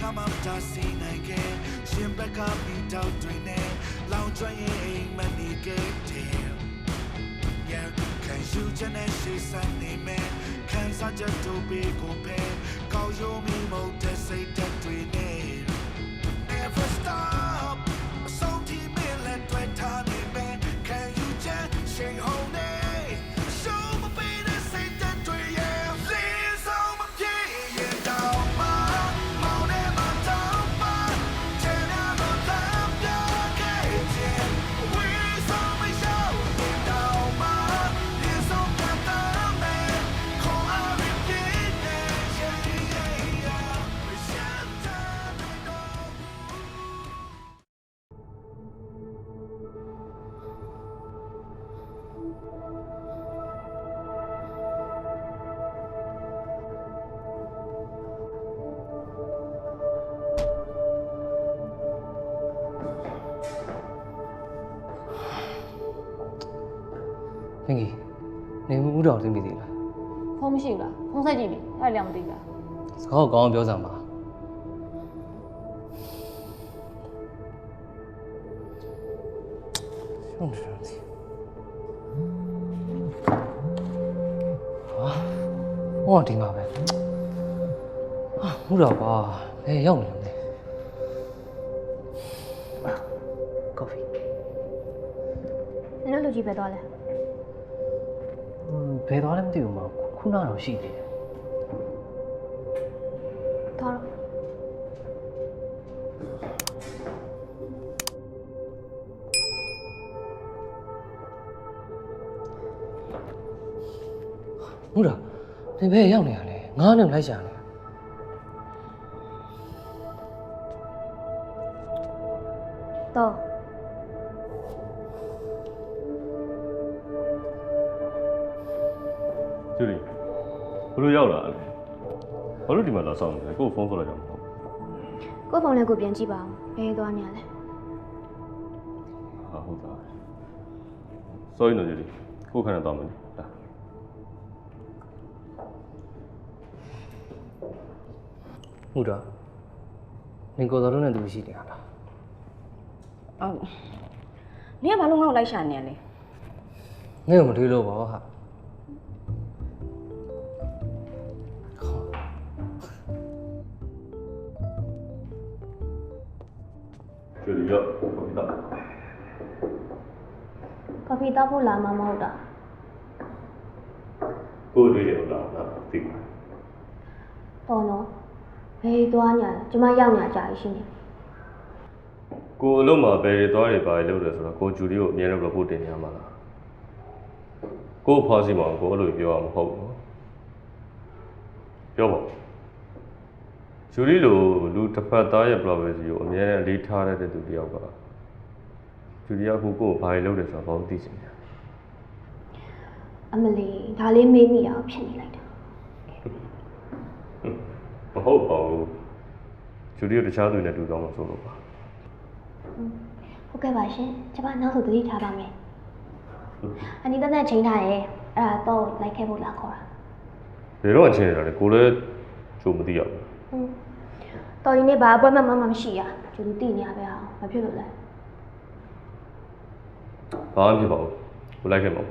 ကမှမတားစီနိုင်ခဲ့ရှင်ဘက်ကမိတော့တွင်နဲ့လောင်ကျွမ်းရင်အိမ်မနေခဲ့တယ် Yeah, can you just say something man? Can such a to be compared? Call you me more to say that we need. Never stop. ဖင်ကြီးနေမှုဦးတော်သိမိသေးလားဖုန်းမရှိဘူးလားဖုန်းဆက်ကြည့်ပြီအဲ့ဒါလည်းမသိဘူးလားစကားကိုကောင်းအောင်ပြောစမ်းပါရှုံးတယ် ဟောဒီမှာပဲဟာဦးတော်ကွာဘယ်ရောက်နေလဲကော်ဖီနင်တို့လူကြီးပဲသွားလဲဘယ်သွားလဲမသိဘူးမခုနတော့ရှိသေးတယ်သွားတော့ဟုတ် လားသင်ဘယ်ရောက်နေရလဲငားနဲ့လိုက်ရှာနေတော့ကျူလီဘလို့ရောက်လာလဲဘာလို့ဒီမှာလာဆောင်နေလဲကို့ဖုန်းခေါ်လိုက်တော့မဟုတ်ကိုယ့်ဖုန်းလေးကိုပြန်ကြည့်ပါဦးဘယ်သွားနေရလဲဟာဟုတ်သား sorry နော်ကျူလီကို့ခဏတော့မယ် ဒါဟုတ်တော့နင်ကိုယ်တော်တို့နဲ့တူရှိနေရလားအော်နင်ကဘာလို့ငါ့ကိုလိုက်ရှာနေရလဲငဲ့ကိုမတွေးလို့ပါဟာကျူလီရောကိုပြီးတော့ကော်ဖီတောက်ဖို့လာမှမဟုတ်တာကို့တွေ့တယ်ဟုတ်လားငါသိပါတော်နော် ဘယ်သွားနေရလဲကျမရောက်နေကြရရှိနေကို့အလုံးမှာဘယ်တွေသွားတွေပါလေလို့လဲဆိုတော့ကိုကျူလီကိုအမြဲတမ်း report တင်နေရမှာလားကို့ဖွားစီမှာကိုအဲ့လိုပြောရမှာမဟုတ်ဘူးပြောပါကျူလီလိုလူတစ်ဖက်သားရဲ့ privacy ကိုအမြဲတမ်းအလေးထားတဲ့သူတစ်ယောက်ကကျူလီကအခုကို့ကိုဘာတွေလုပ်တယ်ဆိုတော့ဘာလို့သိချင်လဲအမလီဒါလေးမေးမိရအောင်ဖြစ်နေလိုက်တာမ ဟုတ်ပါဘူးဂျူလီကိုတခြားသူတွေနဲ့တူသွားမှာဆိုလို့ပါဟုတ်ကဲ့ပါရှင်ကျမနောက်ဆိုသတိထားပါမယ်အနီးတက်တက်ချိန်ထားရဲအဲ့ဒါတော့လိုက်ခဲ့ဖို့လာခေါ်တာဘယ်တော့အချင်းနေတာလဲကိုလည်းကြိုမသိရဘူးဟွန်းတော်ရင်နေ့ဘာအပွဲမှမမမရှိရကျူလူတိနေရပဲဟာဘာဖြစ်လို့လဲဘာမှမဖြစ်ပါဘူးကိုလိုက်ခဲ့ပါဦး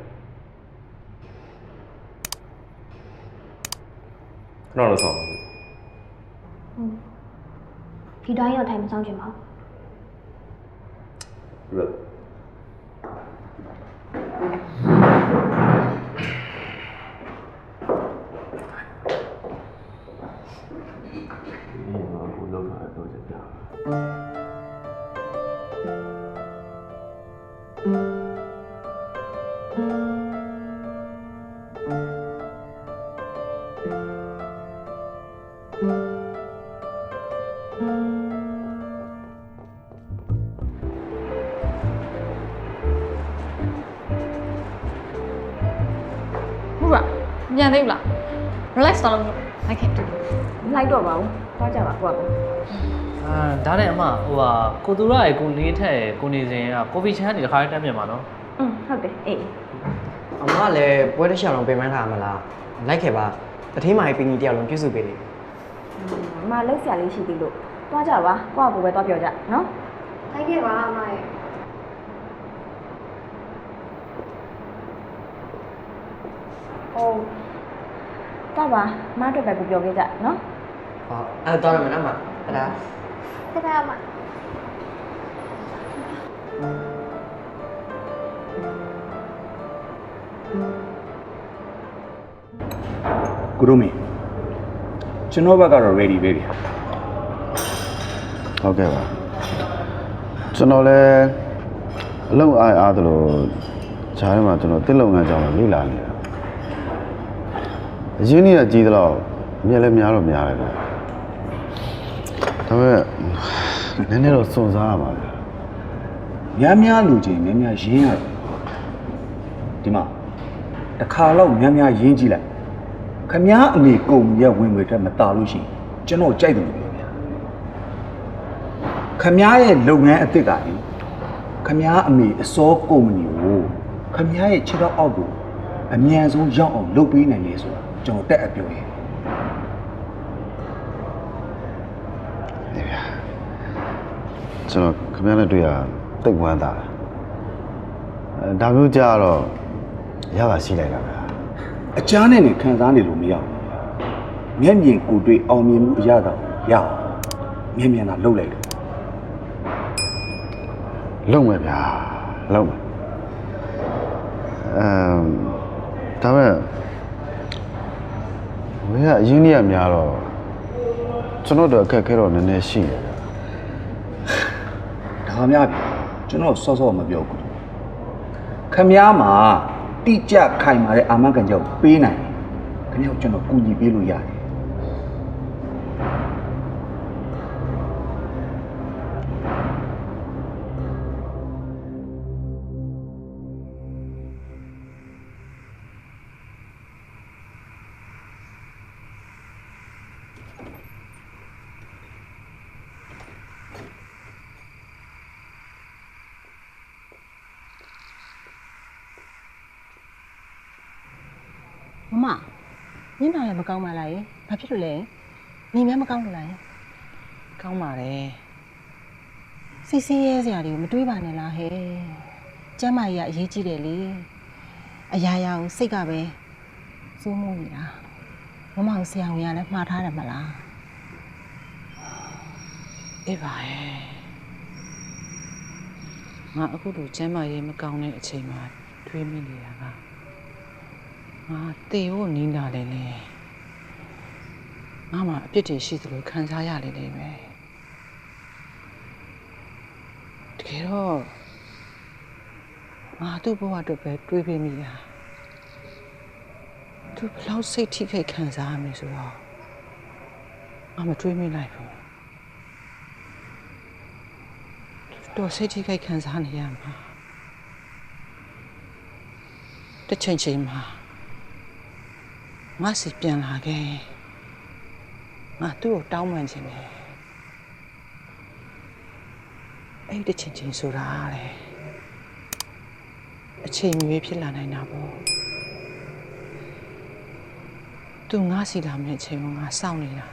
ခဏတော့ဆောင်ပါဦး ဒီတိုင်းတော့ထိုင်မဆောင်ချ ပြန်သေးဘူးလား relax တော့လုပ်လိုက်ခဲ့တယ်မလိုက်တော့ပါဘူးသွားကြပါကိုကအာဒါနဲ့အမဟိုဟာကိုသူရရဲ့ကိုနေထက်ရဲ့ကိုနေစဉ်ကကိုဖီချမ်းနေတခါတည်းတက်မြန်ပါနော်อืมဟုတ်တယ်အေးအမကလည်းပွဲတစ်ချောင်းလုံးပြင်ပန်းထားမှာလားလိုက်ခဲ့ပါတထင်းမာကြီးပင်ကြီးတယောက်လုံးပြုစုပေးလေအမလောက်ဆရာလေးရှိသေးလို့သွားကြပါကိုယ့်အကူပဲသွားပြောကြနော်လိုက်ခဲ့ပါအမရဲ့ဟို သွားပါမအတွက်ပဲကိုပြောခဲ့ကြနော်ဟောအဲ့တော့ရမယ်နော်မအဲ့ဒါခက်တာအမကုရုမင်းကျွန်တော်ဘက်ကတော့ ready ပဲဗျာဟုတ်ကဲ့ပါကျွန်တော်လည်းအလုံးအားအားသလိုဈာထဲမှာကျွန်တော်တစ်လုံငန်းကြောင်းလေ့လာနေတာ အရင်နေ့ကကြီးတော့မြက်လည်းများတော့များတယ်ဗျာဒါပေမဲ့နည်းနည်းတော့စွန့်စားရပါဗျာများများလူချင်းများများရင်းရတယ်ဒီမှာတစ်ခါတော့များများရင်းကြည့်လိုက်ခမားအမေကုံရဲ့ဝင်ငွေတက်မတာလို့ရှိရင်ကျွန်တော်ကြိုက်တယ်လို့ပြောဗျာခမားရဲ့လုပ်ငန်းအစ်စ်ကလေခမားအမေအစောကုမ္ပဏီကိုခမားရဲ့ခြေတော့အောက်ကိုအမြန်ဆုံးရောက်အောင်လုပ်ပေးနိုင်လေဆိုတာ ကျွန်တော်တက်အပြောရင်ကျွန်တော်ခင်ဗျားနဲ့တွေ့ရတိတ်ဝမ်းသာတယ်အဲဒါမျိုးကြတော့ရပါရှိလိုက်တာဗျာအချားနဲ့နေခံစားနေလို့မရဘူးမျက်မြင်ကိုယ်တွေ့အောင်မြင်မှုအရသာကိုရအောင်မြင်မြန်တာလုပ်လိုက်တယ်လုံမယ်ဗျာလုံမယ်အမ်ဒါပေမဲ့ ဝေးကအရင်နေ့ကများတော့ကျွန်တော်တို့အခက်အခဲတော့နည်းနည်းရှိတယ်ဒါများပြီကျွန်တော်စောစောမပြောဘူးခမည်းမှာတိကျခိုင်မာတဲ့အာမခံချက်ကိုပေးနိုင်တယ်ခမည်းကိုကျွန်တော်ကူညီပေးလို့ရတယ် ညနာလည်းမကောင်းပါလားယင်ဘာဖြစ်လို့လဲနေမဲမကောင်းလို့လားယင်ကောင်းပါတယ်စိတ်ဆင်းရဲစရာတွေကိုမတွေးပါနဲ့လားဟဲ့ကျမ်းမာကြီးကအရေးကြီးတယ်လေအရာရာကိုစိတ်ကပဲစိုးမိုးနေတာမမကိုဆရာဝန်ကလည်းမှားထားတယ်မလားအေးပါရဲ့ငါအခုလိုကျမ်းမာရေးမကောင်းတဲ့အချိန်မှာတွေးမိနေတာက ငါတေဖို့နီးလာတယ်လေငါမှအပြစ်တွေရှိသလိုခံစားရလေလေပဲတကယ်တော့ငါသူ့ဘဝအတွက်ပဲတွေးပြမိတာသူဘယ်လောက်စိတ်ထိခိုက်ခံစားရမလဲဆိုတော့ငါမတွေးမိလိုက်ဘူးတော်စိတ်ထိခိုက်ခံစားနေရမှာတစ်ချိန်ချိန်မှာ ငါစီပြန်လာခဲ့ငါသူ့ကိုတောင်းပန်ခြင်းပဲအဲ့ဒီတစ်ချိန်ချိန်ဆိုတာလေအချိန်မီဖြစ်လာနိုင်တာပေါ့သူငါစီလာမယ့်အချိန်ကငါစောင့်နေတာ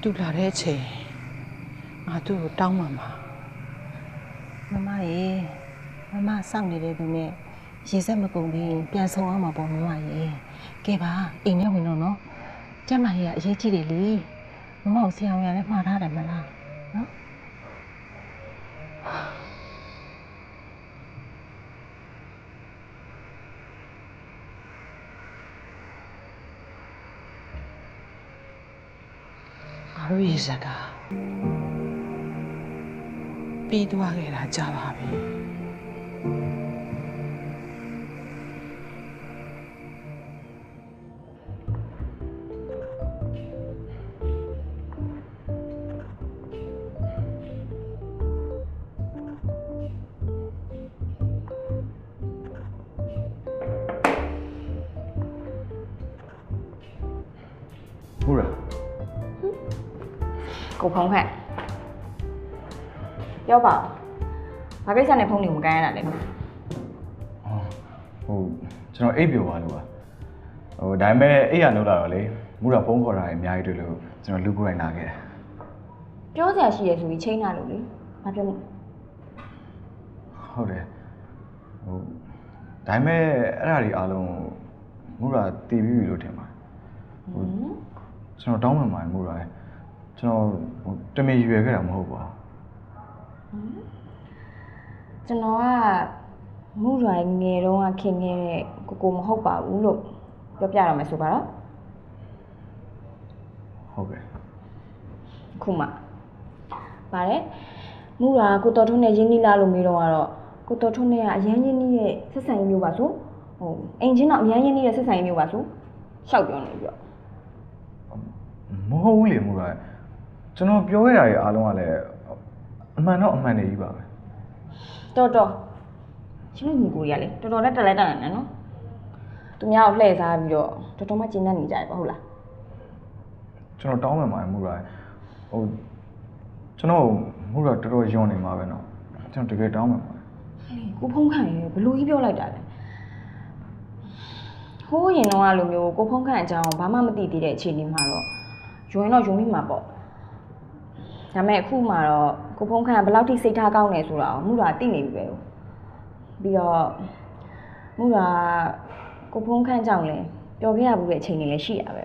သူလာတဲ့အချိန်ငါသူ့ကိုတောင်းပန်ပါမမရေမမစောင့်နေတဲ့သူနဲ့ ရေစက်မကုန်ဘူးပြန်ဆောင်အောင်မှာပေါ့မမရေကဲပါအိမ်ထဲဝင်တော့နော်ကျမ်းမာရေးကအရေးကြီးတယ်လေမမကိုဆရာဝန်ကလည်းမှားထားတယ်မလားနော်ငါတို့ရေစက်ကပြီးသွားခဲ့တာကြာပါပြီ ကိုဖုံးခက်ပြောပါဦးဘာကိစ္စနဲ့ဖုန်းတွေကိုမကန်ရတာလဲဟိုကျွန်တော်အိပ်ပျော်သွားလို့ပါဟိုဒါပေမဲ့အိပ်ရလို့လာတော့လေမူတာဖုန်းခေါ်တာတွေအများကြီးတွေ့လို့ကျွန်တော်လူကိုယ်တိုင်လာခဲ့တယ်ပြောစရာရှိရဆိုပြီးချိန်လာလို့လေမပြောလို့ဟုတ်တယ်ဟိုဒါပေမဲ့အဲ့ဒါတွေအားလုံးမူတာတည်ပြီးပြီလို့ထင်ပါတယ်ဟိုကျွန်တော်တောင်းပန်ပါတယ်မူတာရဲ့ ကျွန်တော်ဟိုတမင်ရွယ်ခဲ့တာမဟုတ်ပါဘူးကျွန်တော်ကမူရိုင်းငယ်တုန်းကခင်ခဲ့တဲ့ကိုကိုမဟုတ်ပါဘူးလို့ပြောပြရမယ်ဆိုပါတော့ဟုတ်ကဲ့ခုမှပါတယ်မူရာကိုတော်ထွန်းနဲ့ရင်းနှီးလားလို့မေးတော့ကတော့ကိုတော်ထွန်းနဲ့ကအရန်ရင်းနှီးရဲ့ဆက်ဆံရေးမျိုးပါဆိုဟိုအိမ်ချင်းတော့အရန်ရင်းနှီးရဲ့ဆက်ဆံရေးမျိုးပါဆိုရှောက်ပြောနေပြီးတော့မဟုတ်ဘူးလေမူတာရဲ့ ကျွန်တော်ပြောခဲ့တာတွေအားလုံးကလည်းအမှန်တော့အမှန်တွေကြီးပါပဲတော်တော်ရှင်တို့ညီကိုကြီးကလေတော်တော်လက်တက်လက်တက်နေတယ်နော်သူများကိုလှည့်စားပြီးတော့တော်တော်မှကျဉ်းနေကြတယ်ပေါ့ဟုတ်လားကျွန်တော်တောင်းပန်ပါတယ်မူရာဟိုကျွန်တော်မူရာတော်တော်ယွန်နေမှာပဲနော်ကျွန်တော်တကယ်တောင်းပန်ပါတယ်ကိုဖုံးခန့်ရေဘလူကြီးပြောလိုက်တာလေဟိုးရင်တော့အလိုမျိုးကိုဖုံးခန့်အကြောင်းဘာမှမသိသေးတဲ့အခြေအနေမှာတော့ယွန်ရင်တော့ယွန်မိမှာပေါ့ ဒါပေမဲ့အခုမှတော့ကိုဖုံးခန့်ကဘယ်လောက်ထိစိတ်ထားကောင်းနေဆိုတာကိုမူတာသိနေပြီပဲပြီးတော့မူတာကိုဖုံးခန့်ကြောင့်လဲပျော်ခဲ့ရဘူးတဲ့အချိန်တွေလည်းရှိရပဲ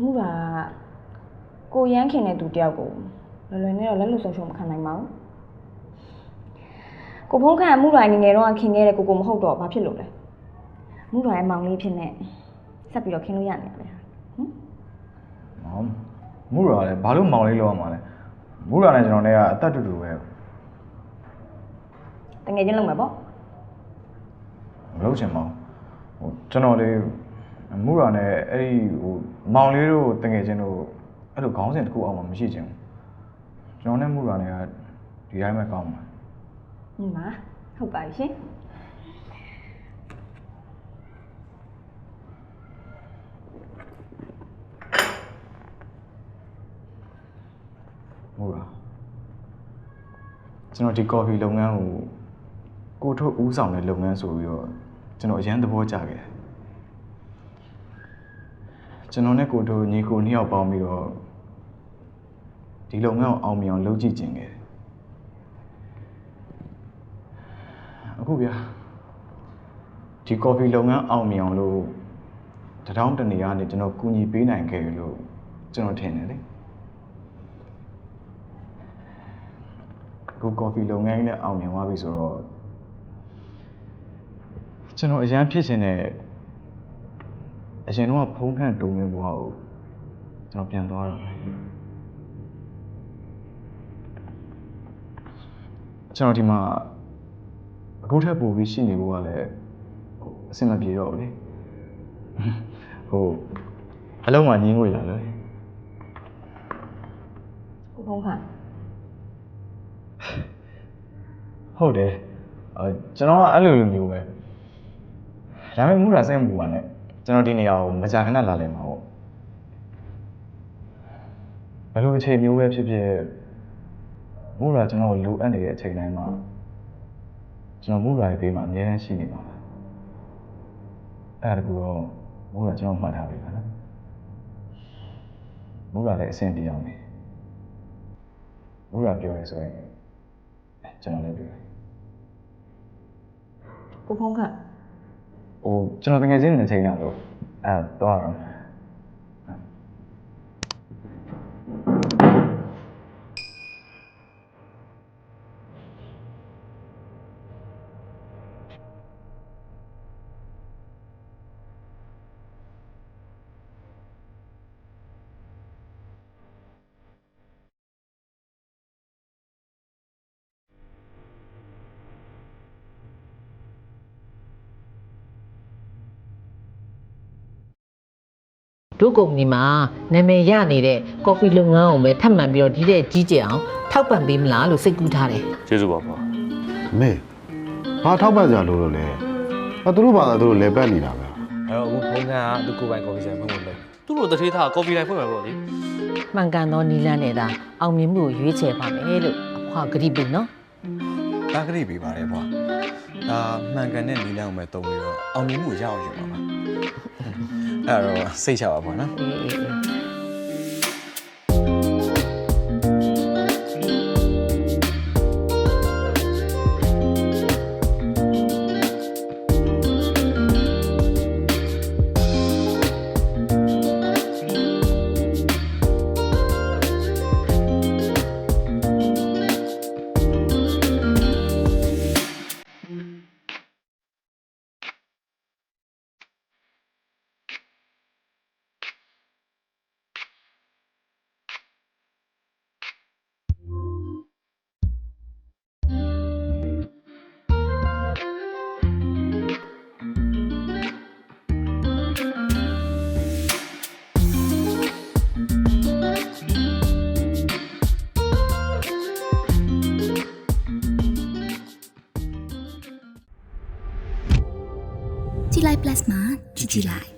မူတာကိုရမ်းခင်တဲ့သူတယောက်ကိုလွယ်လွယ်နဲ့တော့လက်လွတ်ဆုံးရှုံးမခံနိုင်ပါဘူးကိုဖုံးခန့်အမှုတိုင်းငယ်ငယ်တော့ခင်ခဲ့တဲ့ကိုကိုမဟုတ်တော့ဘာဖြစ်လို့လဲမှုတိုင်းအမောင်လေးဖြစ်နေဆက်ပြီးတော့ခင်လို့ရနေတယ်မောင် မူတာလည်းဘာလို့မောင်လေးလောက်ရမှာလဲမူတာနဲ့ကျွန်တော်နဲ့ကအသက်တူတူပဲတငယ်ချင်းလုံးမယ်ပေါ့မလုပ်ချင်ပါဘူးဟိုကျွန်တော်လေးမူတာနဲ့အဲ့ဒီဟိုမောင်လေးတို့တငယ်ချင်းတို့အဲ့လိုခေါင်းစဉ်တစ်ခုအောင်မှမရှိချင်ဘူးကျွန်တော်နဲ့မူတာနဲ့ကဒီတိုင်းပဲကောင်းမှာဟုတ်ပါဟုတ်ပါပြီရှင် မူတာကျွန်တော်ဒီကော်ဖီလုပ်ငန်းကိုကိုထုတ်ဦးဆောင်တဲ့လုပ်ငန်းဆိုပြီးတော့ကျွန်တော်အရန်သဘောကျခဲ့တယ်ကျွန်တော်နဲ့ကိုတို့ညီကိုနှစ်ယောက်ပေါင်းပြီးတော့ဒီလုပ်ငန်းကိုအောင်မြင်အောင်လုပ်ကြည့်ကျင်ခဲ့တယ်အခုဗျာဒီကော်ဖီလုပ်ငန်းအောင်မြင်အောင်လို့တထောင်းတနေရာနဲ့ကျွန်တော်ကူညီပေးနိုင်ခဲ့ပြီလို့ကျွန်တော်ထင်တယ်လေ အခုကော်ဖီလုပ်ငန်းကြီးနဲ့အောင်မြင်သွားပြီဆိုတော့ကျွန်တော်အရန်ဖြစ်ရှင်တဲ့အရင်တော့ဖုံးခန့်တုံးရင်းဘွားကိုကျွန်တော်ပြန်သွားတော့မယ်ကျွန်တော်ဒီမှာအခုထပ်ပို့ပြီးရှိနေဖို့ကလည်းအဆင်မပြေတော့ဘူးလေဟိုအလုံးမငင်းငွေလာလို့ကိုဖုံးခန့် ဟုတ်တယ်အဲကျွန်တော်ကအဲ့လိုလိုမျိုးပဲဒါပေမဲ့မူတာစိတ်မပူပါနဲ့ကျွန်တော်ဒီနေရာကိုမကြာခဏလာလဲမှာပေါ့ဘယ်လိုအချိန်မျိုးပဲဖြစ်ဖြစ်မူတာကျွန်တော်ကိုလိုအပ်နေတဲ့အချိန်တိုင်းမှာကျွန်တော်မူတာရဲ့ဘေးမှာအများကြီးရှိနေပါမယ်အဲ့ဒါကူတော့မူတာကျွန်တော်မှတ်ထားပြီပါနော်မူတာလည်းအဆင်ပြေအောင်နေမူတာပြောရဲဆိုရင်ကျွန်တော်လည်းပြောတယ် ကိုဖုံးခန့်ဟိုကျွန်တော်တကယ်ချင်းနေချိန်ရလို့အဲတော့ တို့ကုမ္ပဏီမှာနာမည်ရနေတဲ့ကော်ဖီလုပ်ငန်းကိုပဲထပ်မံပြီးတော့ဒီတဲ့ကြီးကျယ်အောင်ထောက်ပံ့ပေးမလားလို့စိတ်ကူးထားတယ်ကျေးဇူးပါပါအမေဘာထောက်ပံ့ကြလို့လို့လဲအသူတို့ဘာသာသူတို့လဲပတ်နေတာဗျအဲ့တော့အခုဘုံကကသူကိုယ်ပိုင်ကော်ဖီဆိုင်ဖွင့်ဖို့လုပ်သူ့လိုတထေးသားကော်ဖီဆိုင်ဖွင့်မယ်ပေါ့လေမှန်ကန်သောနီလန်းနဲ့သာအောင်မြင်မှုကိုရွေးချယ်ပါမယ်လို့အဖွာဂရိပေးနော်တာဂရိပေးပါတယ်ဘွာဒါမှန်ကန်တဲ့နီလန်းကိုပဲတုံးပြီးတော့အောင်မြင်မှုကိုရအောင်ယူပါပါ အဲ့တော့စိတ်ချပါပေါ့နော် ghi lại.